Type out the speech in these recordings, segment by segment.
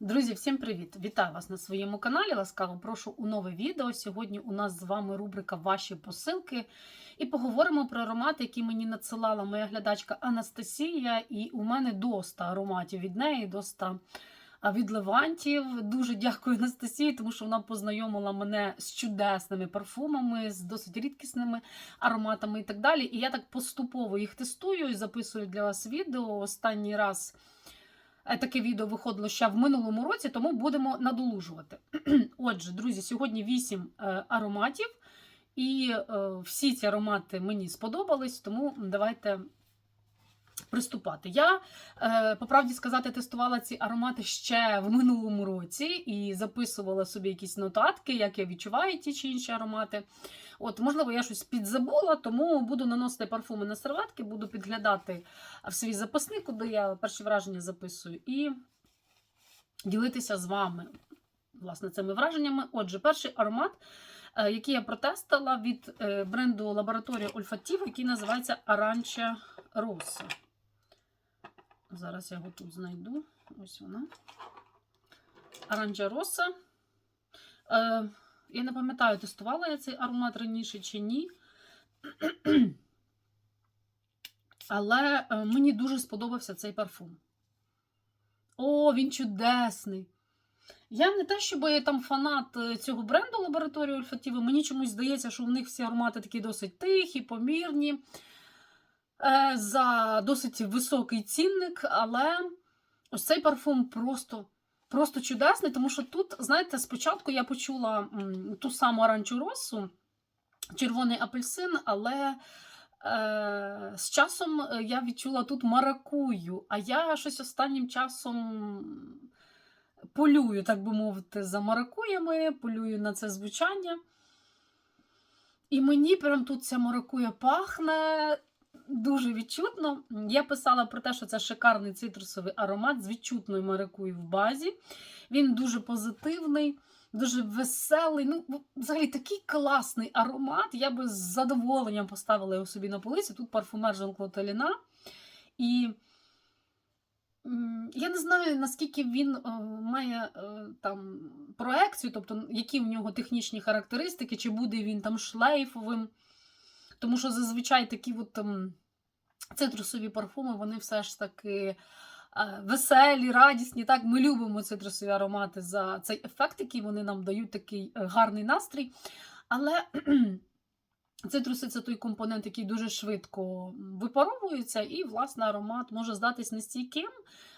Друзі, всім привіт! Вітаю вас на своєму каналі. Ласкаво прошу у нове відео. Сьогодні у нас з вами рубрика Ваші посилки. І поговоримо про аромати, які мені надсилала моя глядачка Анастасія. І у мене доста ароматів від неї, доста від Левантів. Дуже дякую Анастасії, тому що вона познайомила мене з чудесними парфумами, з досить рідкісними ароматами і так далі. І я так поступово їх тестую і записую для вас відео. Останній раз. Е, Таке відео виходило ще в минулому році, тому будемо надолужувати. Отже, друзі, сьогодні 8 е, ароматів, і е, всі ці аромати мені сподобались, тому давайте приступати. Я, по правді сказати, тестувала ці аромати ще в минулому році і записувала собі якісь нотатки, як я відчуваю ті чи інші аромати. От, можливо, я щось підзабула, тому буду наносити парфуми на серветки, буду підглядати в свій записник, куди я перші враження записую, і ділитися з вами власне цими враженнями. Отже, перший аромат, е, який я протестила від е, бренду Лабораторія Ольфатів, який називається Аранча Роса. Зараз я його тут знайду. Ось вона. Аранча Роса. Я не пам'ятаю, тестувала я цей аромат раніше чи ні. Але е, мені дуже сподобався цей парфум. О, він чудесний! Я не те, щоб я там фанат е, цього бренду лабораторії Ольфатіви. Мені чомусь здається, що в них всі аромати такі досить тихі, помірні, е, за досить високий цінник. Але ось цей парфум просто просто чудесний, тому що тут, знаєте, спочатку я почула ту саму оранчу росу, червоний апельсин, але е, з часом е, я відчула тут маракую, а я щось останнім часом полюю, так би мовити, за маракуями, полюю на це звучання. І мені прям тут ця маракуя пахне дуже відчутно. Я писала про те, що це шикарний цитрусовий аромат з відчутною маракуєю в базі. Він дуже позитивний, дуже веселий. Ну, взагалі такий класний аромат. Я би з задоволенням поставила його собі на полиці. Тут парфумер Жан-Клод Аліна. І я не знаю, наскільки він е, має е, там проекцію, тобто які в нього технічні характеристики, чи буде він там шлейфовим. Тому що зазвичай такі от, там, цитрусові парфуми, вони все ж таки е, веселі, радісні. Так, Ми любимо цитрусові аромати за цей ефект, який вони нам дають такий е, гарний настрій. Але цитруси це той компонент, який дуже швидко випаровується, і, власне, аромат може здатись нестійким.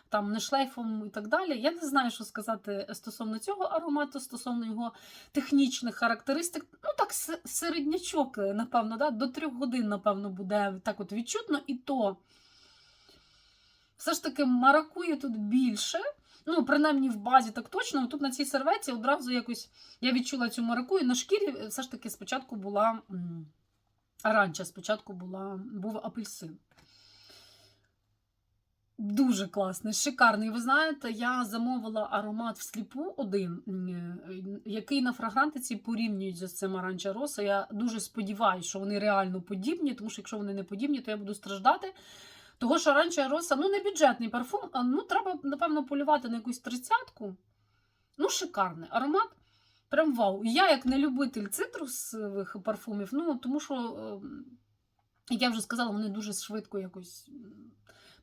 Там не шлейфом і так далі. Я не знаю, що сказати стосовно цього аромату, стосовно його технічних характеристик. Ну, так, середнячок, напевно, да? до трьох годин, напевно, буде так от відчутно. І то все ж таки маракує тут більше. Ну, принаймні в базі так точно. Тут на цій серветці одразу якось я відчула цю маракую. На шкірі все ж таки спочатку була аранча, спочатку була, був апельсин. Дуже класний, шикарний. Ви знаєте, я замовила аромат всліпу один, який на фрагрантиці порівнюють з цим аранча роса. Я дуже сподіваюся, що вони реально подібні, тому що якщо вони не подібні, то я буду страждати. Того що аранча роса, ну не бюджетний парфум, а ну треба, напевно, полювати на якусь тридцятку. Ну, шикарний аромат. Прям вау. Я, як не любитель цитрусових парфумів, ну тому що, ем, як я вже сказала, вони дуже швидко якось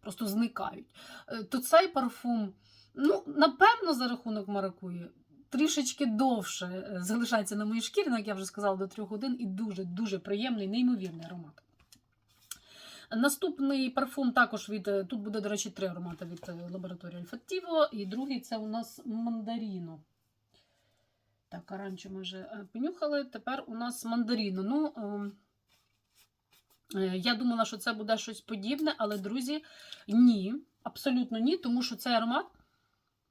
просто зникають. Е, То цей парфум, ну, напевно, за рахунок маракуї, трішечки довше е, залишається на моїй шкірі, ну, як я вже сказала, до трьох годин, і дуже-дуже приємний, неймовірний аромат. Наступний парфум також від. е, Тут буде, до речі, три аромати від лабораторії Olfativo. І другий це у нас мандаріно. Так, аранчо ми вже понюхали. Тепер у нас мандаріно. Ну, ем, я думала, що це буде щось подібне, але, друзі, ні, абсолютно ні, тому що цей аромат.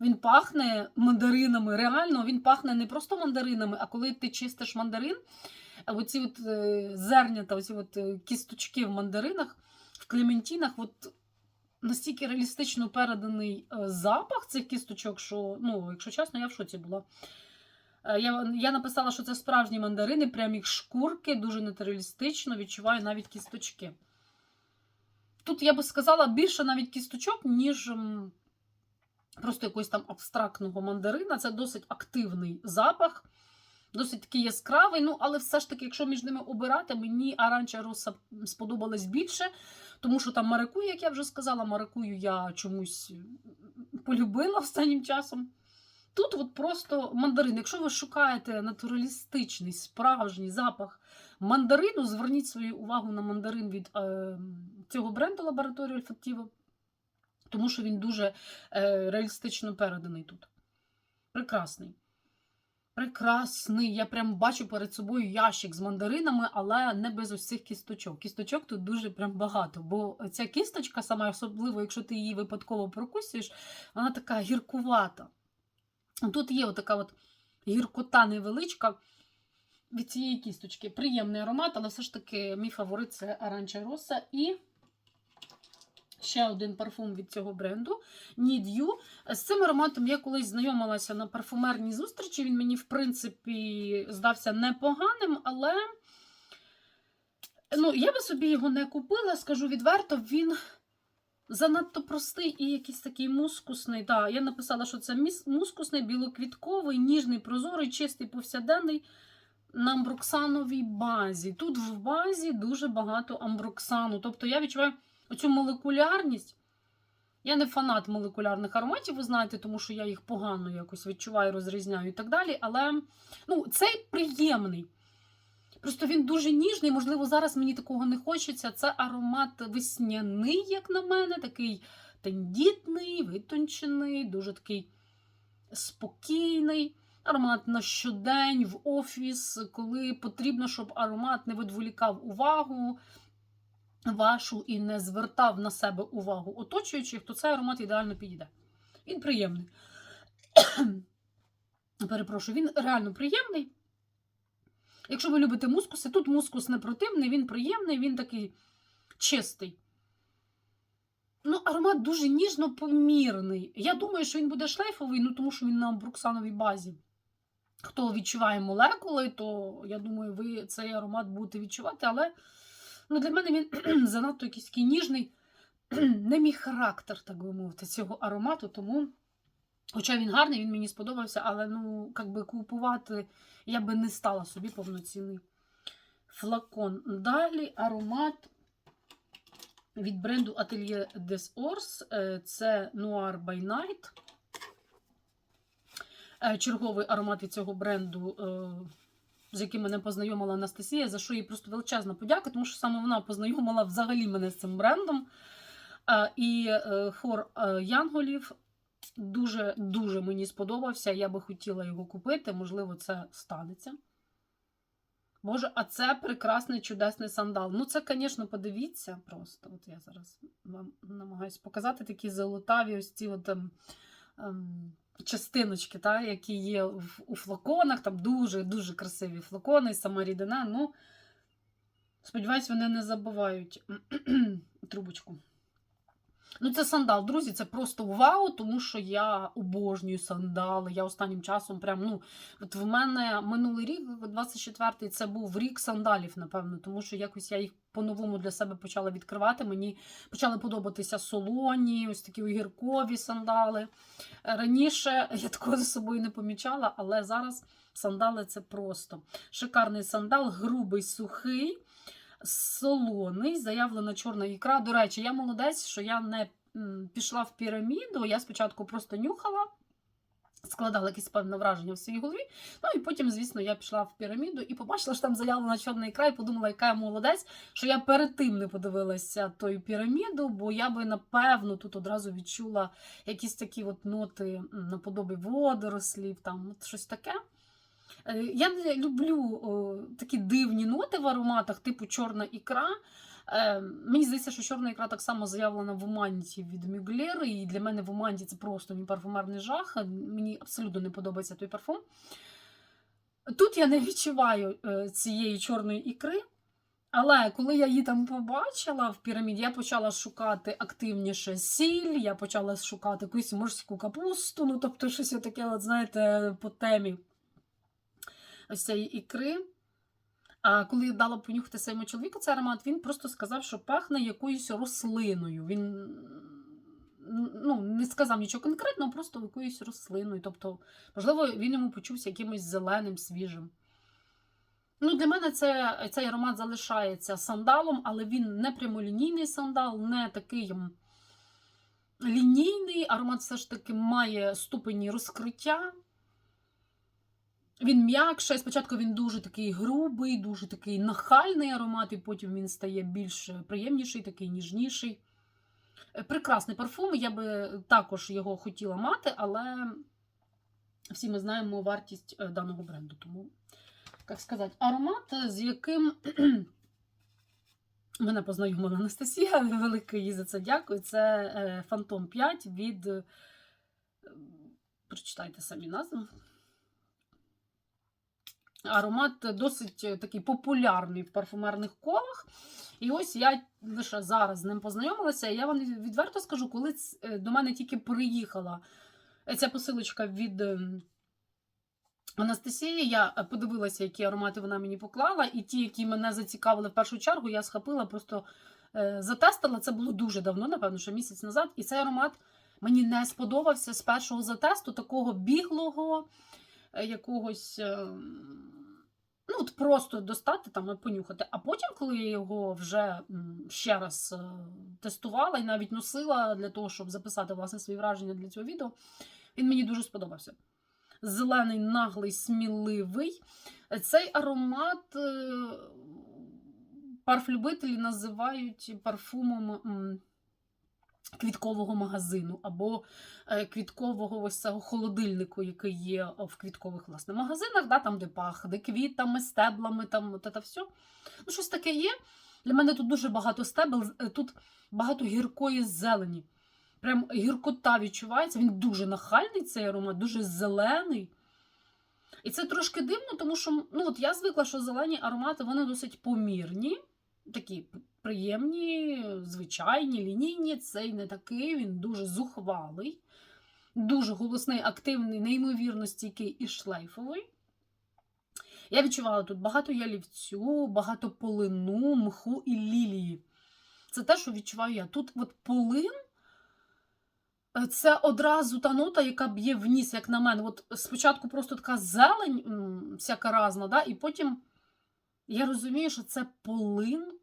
Він пахне мандаринами. Реально, він пахне не просто мандаринами, а коли ти чистиш мандарин, оці от е, зернята, оці от е, кісточки в мандаринах, в клементінах, от настільки реалістично переданий е, запах цих кісточок, що, ну, якщо чесно, я в шоці була. Е, Я, я написала, що це справжні мандарини, прям їх шкурки, дуже натуралістично, відчуваю навіть кісточки. Тут я би сказала більше навіть кісточок, ніж просто якогось там абстрактного мандарина. Це досить активний запах, досить такий яскравий. Ну, але все ж таки, якщо між ними обирати, мені аранча роса сподобалась більше, тому що там маракую, як я вже сказала, маракую я чомусь полюбила останнім часом. Тут от просто мандарин. Якщо ви шукаєте натуралістичний, справжній запах мандарину, зверніть свою увагу на мандарин від е, цього бренду лабораторії Olfactivo, тому що він дуже е, реалістично переданий тут. Прекрасний. Прекрасний. Я прям бачу перед собою ящик з мандаринами, але не без ось цих кісточок. Кісточок тут дуже прям багато, бо ця кісточка, саме особливо, якщо ти її випадково прокусуєш, вона така гіркувата. Тут є отака от гіркота невеличка від цієї кісточки. Приємний аромат, але все ж таки мій фаворит це Аранча Роса. І ще один парфум від цього бренду Need You. З цим ароматом я колись знайомилася на парфумерній зустрічі. Він мені, в принципі, здався непоганим, але ну, я би собі його не купила, скажу відверто, він. Занадто простий і якийсь такий мускусний. Так, я написала, що це мускусний, білоквітковий, ніжний, прозорий, чистий, повсяденний на амброксановій базі. Тут в базі дуже багато амброксану. Тобто я відчуваю оцю молекулярність. Я не фанат молекулярних ароматів, ви знаєте, тому що я їх погано якось відчуваю, розрізняю і так далі. Але ну, цей приємний. Просто він дуже ніжний, можливо, зараз мені такого не хочеться. Це аромат весняний, як на мене, такий тендітний, витончений, дуже такий спокійний. Аромат на щодень в офіс, коли потрібно, щоб аромат не відволікав увагу вашу і не звертав на себе увагу оточуючих, то цей аромат ідеально підійде. Він приємний. Перепрошую, він реально приємний. Якщо ви любите мускуси, тут мускус не противний, він приємний, він такий чистий. Ну, аромат дуже ніжно помірний. Я думаю, що він буде шлейфовий, ну тому що він на бруксановій базі. Хто відчуває молекули, то я думаю, ви цей аромат будете відчувати, але ну, для мене він занадто якийсь такий ніжний, не мій характер, так би мовити, цього аромату. Тому, хоча він гарний, він мені сподобався, але ну, як би купувати я би не стала собі повноцінний флакон. Далі аромат від бренду Atelier des Ors. Е, Це Noir by Night. Е, Черговий аромат від цього бренду, е, з яким мене познайомила Анастасія, за що їй просто величезна подяка, тому що саме вона познайомила взагалі мене з цим брендом. І хор Янголів дуже-дуже мені сподобався. Я би хотіла його купити, можливо, це станеться. Боже, а це прекрасний чудесний сандал. Ну, це, звісно, подивіться просто. От я зараз вам намагаюся показати такі золотаві ось ці от, ем, ем, частиночки, та, які є в, у флаконах. Там дуже-дуже красиві флакони, сама рідина. Ну, сподіваюсь, вони не забувають трубочку. Ну, це сандал, друзі, це просто вау, тому що я обожнюю сандали. Я останнім часом прям, ну, от в мене минулий рік, 24-й, це був рік сандалів, напевно, тому що якось я їх по-новому для себе почала відкривати. Мені почали подобатися солоні, ось такі огіркові сандали. Раніше я такого за собою не помічала, але зараз сандали це просто шикарний сандал, грубий, сухий солоний, заявлена чорна ікра. До речі, я молодець, що я не пішла в піраміду. Я спочатку просто нюхала, складала якесь певне враження в своїй голові. Ну і потім, звісно, я пішла в піраміду і побачила, що там заявлена чорна ікра, і подумала, яка я молодець, що я перед тим не подивилася тою піраміду, бо я би напевно тут одразу відчула якісь такі от ноти м, наподобі водорослів, там от щось таке. Е, Я люблю такі дивні ноти в ароматах, типу чорна ікра. Е, мені здається, що чорна ікра так само заявлена в Уманті від Мюглєр, і для мене в Уманті це просто мій парфумерний жах. Мені абсолютно не подобається той парфум. Тут я не відчуваю е, цієї чорної ікри. Але коли я її там побачила в піраміді, я почала шукати активніше сіль, я почала шукати якусь морську капусту, ну тобто щось таке, от, знаєте, по темі цієї ікри. А коли я дала понюхати своєму чоловіку цей аромат, він просто сказав, що пахне якоюсь рослиною. Він ну, не сказав нічого конкретного, просто якоюсь рослиною. Тобто, можливо, він йому почувся якимось зеленим, свіжим. Ну, Для мене це, цей аромат залишається сандалом, але він не прямолінійний сандал, не такий лінійний. Аромат все ж таки має ступені розкриття. Він м'якший. Спочатку він дуже такий грубий, дуже такий нахальний аромат, і потім він стає більш приємніший, такий ніжніший. Е, Прекрасний парфум. Я би також його хотіла мати, але всі ми знаємо вартість е, даного бренду. Тому, як сказати, аромат, е, з яким мене познайомила Анастасія, велике їй за це дякую. Це Phantom 5 від. е, Прочитайте самі назву. Аромат досить е, такий популярний в парфумерних колах. І ось я лише зараз з ним познайомилася. Я вам відверто скажу, коли е, до мене тільки приїхала е, ця посилочка від ем, Анастасії, я подивилася, які аромати вона мені поклала, і ті, які мене зацікавили в першу чергу, я схопила, просто затестила. Це було дуже давно, напевно, що місяць назад. І цей аромат мені не сподобався з першого затесту, такого біглого, якогось. е, Ну, от просто достати там і понюхати. А потім, коли я його вже ще раз е, тестувала і навіть носила для того, щоб записати власне свої враження для цього відео, він мені дуже сподобався. Зелений, наглий, сміливий. Цей аромат е, парфлюбителі називають парфумом квіткового магазину або е, квіткового ось цього холодильнику, який є в квіткових власне магазинах, да, там, де пахне квітами, стеблами, там от це все. Ну, щось таке є. Для мене тут дуже багато стебел, е, тут багато гіркої зелені. Прям гіркота відчувається. Він дуже нахальний, цей аромат, дуже зелений. І це трошки дивно, тому що ну, от я звикла, що зелені аромати вони досить помірні, такі приємні, звичайні, лінійні. Цей не такий, він дуже зухвалий, дуже голосний, активний, неймовірно стійкий і шлейфовий. Я відчувала тут багато ялівцю, багато полину, мху і лілії. Це те, що відчуваю я. Тут от полин це одразу та нота, яка б'є в ніс, як на мене. От спочатку просто така зелень, всяка разна, да? і потім я розумію, що це полин.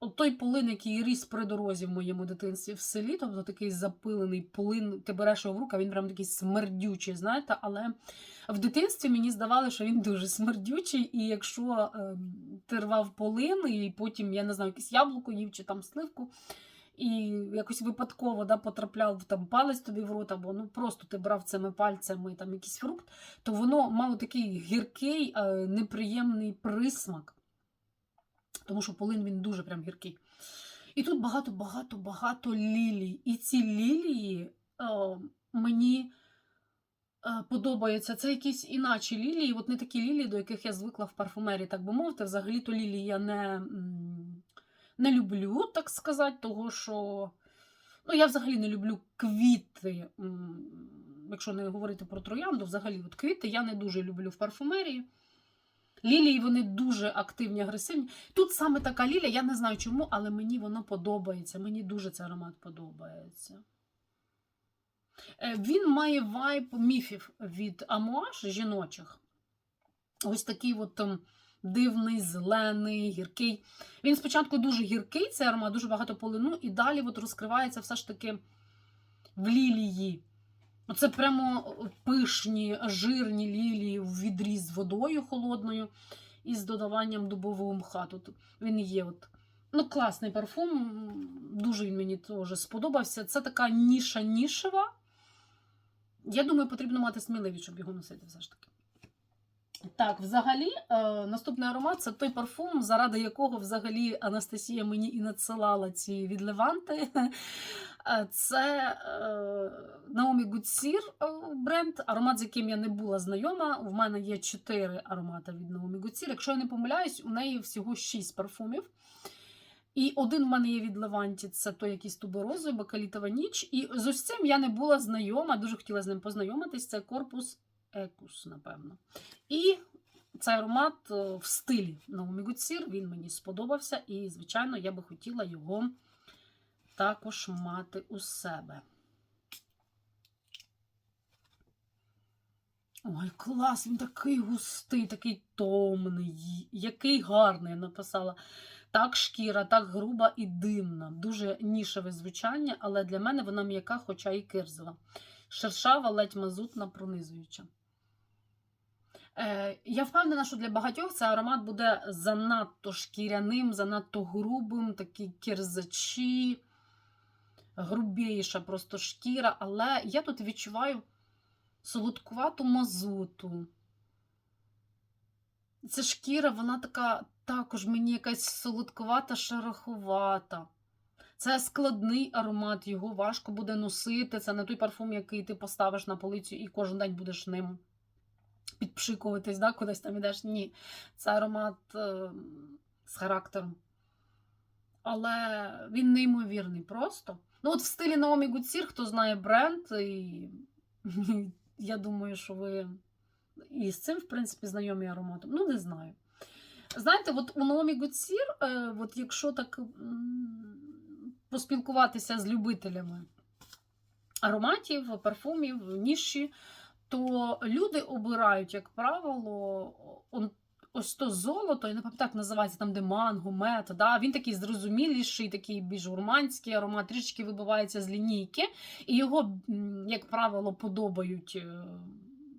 От той полин, який ріс при дорозі в моєму дитинстві в селі, тобто такий запилений полин, ти береш його в руку, він прям такий смердючий, знаєте, але в дитинстві мені здавалося, що він дуже смердючий, і якщо е, ти рвав полин, і потім, я не знаю, якесь яблуко їв чи там сливку, і якось випадково да, потрапляв там палець тобі в рот, або ну просто ти брав цими пальцями там якийсь фрукт, то воно мало такий гіркий, е, неприємний присмак. Тому що полин він дуже прям гіркий. І тут багато-багато-багато лілій. І ці лілії е, мені е, подобаються. Це якісь іначі лілії, от не такі лілії, до яких я звикла в парфумерії, так би мовити. Взагалі-то лілії я не, не люблю, так сказати, того що. Ну, я взагалі не люблю квіти. Якщо не говорити про троянду, взагалі от квіти я не дуже люблю в парфумерії. Лілії вони дуже активні, агресивні. Тут саме така лілія, я не знаю чому, але мені воно подобається. Мені дуже цей аромат подобається. Е, Він має вайб міфів від амуаш жіночих. Ось такий от дивний, зелений, гіркий. Він спочатку дуже гіркий, цей аромат, дуже багато полину, і далі от розкривається все ж таки в лілії. Це прямо пишні, жирні лілії в відріз з водою холодною і з додаванням дубового мха. Тут він є. От. Ну, класний парфум, дуже він мені теж сподобався. Це така ніша нішева. Я думаю, потрібно мати сміливість, щоб його носити все ж таки. Так, взагалі, е, наступний аромат це той парфум, заради якого взагалі Анастасія мені і надсилала ці відливанти. Е, Це е, Naomi Goodsir е, бренд, аромат, з яким я не була знайома. У мене є 4 аромати від Naomi Goodsir. Якщо я не помиляюсь, у неї всього 6 парфумів. І один в мене є від Леванті, це той якийсь туберозовий, бакалітова ніч. І з ось цим я не була знайома, дуже хотіла з ним познайомитись. Це корпус Екус, напевно. І цей аромат в стилі Naomi Goodsir, він мені сподобався, і, звичайно, я би хотіла його також мати у себе. Ой, клас, він такий густий, такий томний, який гарний, я написала. Так шкіра, так груба і димна. Дуже нішеве звучання, але для мене вона м'яка, хоча і кирзова. Шершава, ледь мазутна, пронизуюча. Е, я впевнена, що для багатьох цей аромат буде занадто шкіряним, занадто грубим, такі кірзачі грубіша просто шкіра, але я тут відчуваю солодкувату мазуту. Ця шкіра, вона така також мені якась солодкувата, шероховата. Це складний аромат, його важко буде носити. Це не той парфум, який ти поставиш на полицю і кожен день будеш ним підпшикуватись, да, кудись там ідеш. Ні. Це аромат е, з характером. Але він неймовірний просто. Ну, от в стилі Наомі Гуцір, хто знає бренд, і я думаю, що ви і з цим, в принципі, знайомі ароматом. Ну, не знаю. Знаєте, от у Наомі Гуцір, е, от якщо так поспілкуватися з любителями ароматів, парфумів, ніші, то люди обирають, як правило, ось то золото, я не пам'ятаю, як називається там, де манго, мед. Да? Він такий зрозуміліший, такий більш гурманський аромат, трішки вибивається з лінійки, і його, як правило, подобають. е,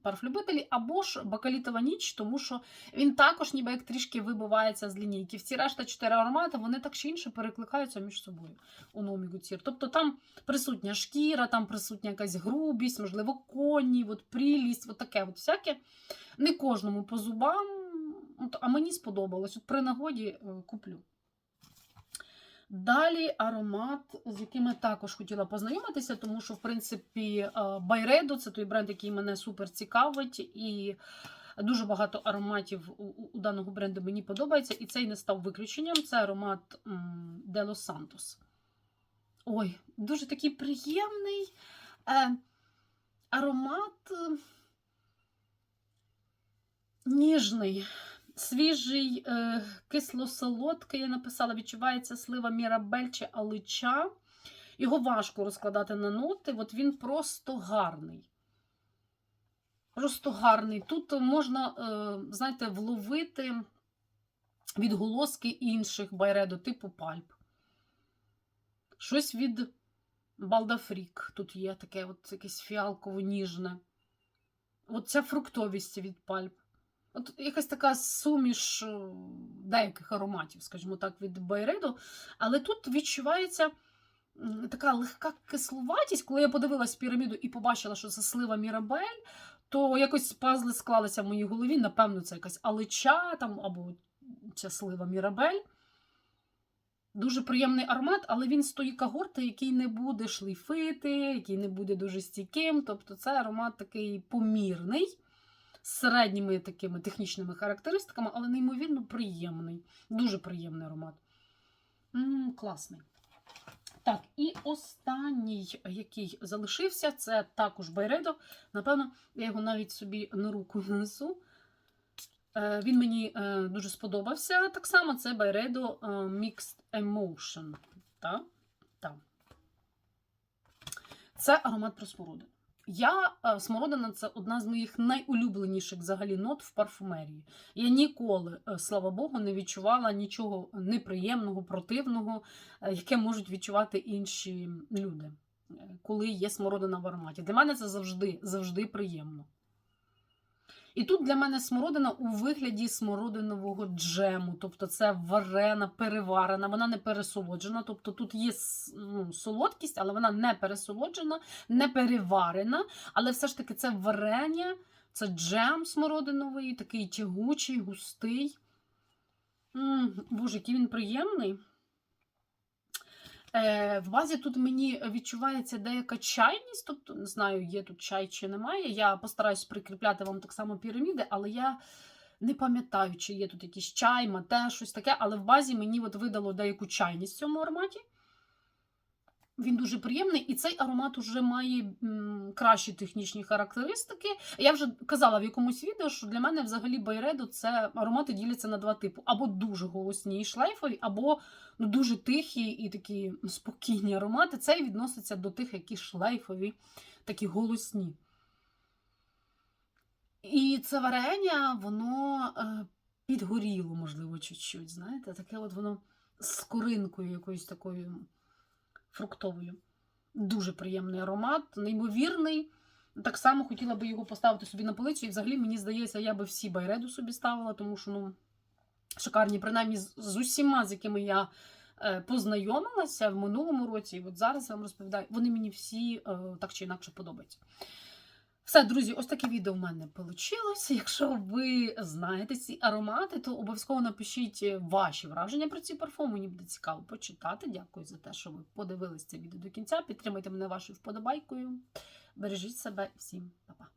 Парфлюбителі або ж бакалітова ніч, тому що він також ніби як трішки вибивається з лінійки. Всі решта чотири аромати, вони так чи інше перекликаються між собою у Номі Гуцір. Тобто там присутня шкіра, там присутня якась грубість, можливо, коні, от прілість, от таке от всяке. Не кожному по зубам, от, а мені сподобалось. От при нагоді е, куплю. Далі аромат, з яким я також хотіла познайомитися, тому що, в принципі, е, Байредо це той бренд, який мене супер цікавить, і дуже багато ароматів у, у- даного бренду мені подобається. І цей не став виключенням. Це аромат Los Santos. Ой, дуже такий приємний е, аромат е, ніжний. Свіжий, е, кисло-солодкий, я написала, відчувається слива мірабель чи алича. Його важко розкладати на ноти, от він просто гарний. Просто гарний. Тут можна, е, знаєте, вловити відголоски інших байредо, типу пальп. Щось від Балдафрік. Тут є таке от якесь фіалково-ніжне. От ця фруктовість від пальп. От якась така суміш е, деяких ароматів, скажімо так, від Байреду. Але тут відчувається така легка кисловатість. Коли я подивилась піраміду і побачила, що це слива Мірабель, то якось пазли склалися в моїй голові. Напевно, це якась алича там, або ця слива Мірабель. Дуже приємний аромат, але він з тої когорти, який не буде шлейфити, який не буде дуже стійким. Тобто це аромат такий помірний, середніми такими технічними характеристиками, але неймовірно приємний. Дуже приємний аромат. м класний. Так, і останній, який залишився, це також Байредо. Напевно, я його навіть собі на руку несу. Е, Він мені е, дуже сподобався. Так само це Байредо е, Mixed Emotion. Та? Та. Це аромат про смородину. Я е, смородина це одна з моїх найулюбленіших взагалі нот в парфумерії. Я ніколи, е, слава Богу, не відчувала нічого неприємного, противного, е, яке можуть відчувати інші люди, коли є смородина в ароматі. Для мене це завжди, завжди приємно. І тут для мене смородина у вигляді смородинового джему, тобто це варена, переварена, вона не пересолоджена. Тобто тут є ну, солодкість, але вона не пересолоджена, не переварена. Але все ж таки це варення, це джем смородиновий, такий тягучий, густий. м Боже, який він приємний. Е, в базі тут мені відчувається деяка чайність, тобто не знаю, є тут чай чи немає. Я постараюсь прикріпляти вам так само піраміди, але я не пам'ятаю, чи є тут якийсь чай, мате, щось таке, але в базі мені от видало деяку чайність в цьому ароматі. Він дуже приємний, і цей аромат уже має м, кращі технічні характеристики. Я вже казала в якомусь відео, що для мене взагалі Байредо це аромати діляться на два типи: або дуже голосні і шлейфові, або ну, дуже тихі і такі спокійні аромати. Цей відноситься до тих, які шлейфові, такі голосні. І це варення, воно е, підгоріло, можливо, чуть-чуть. Знаєте, таке от воно з скоринкою якоюсь такою фруктовою. Дуже приємний аромат, неймовірний. Так само хотіла би його поставити собі на полицю. І взагалі, мені здається, я би всі байреду собі ставила, тому що ну, шикарні, принаймні з, усіма, з якими я е, познайомилася в минулому році, і от зараз я вам розповідаю, вони мені всі е, так чи інакше подобаються. Все, друзі, ось таке відео в мене вийшло. Якщо ви знаєте ці аромати, то обов'язково напишіть ваші враження про ці парфуми. Мені буде цікаво почитати. Дякую за те, що ви подивилися це відео до кінця. Підтримайте мене вашою вподобайкою. Бережіть себе всім па-па.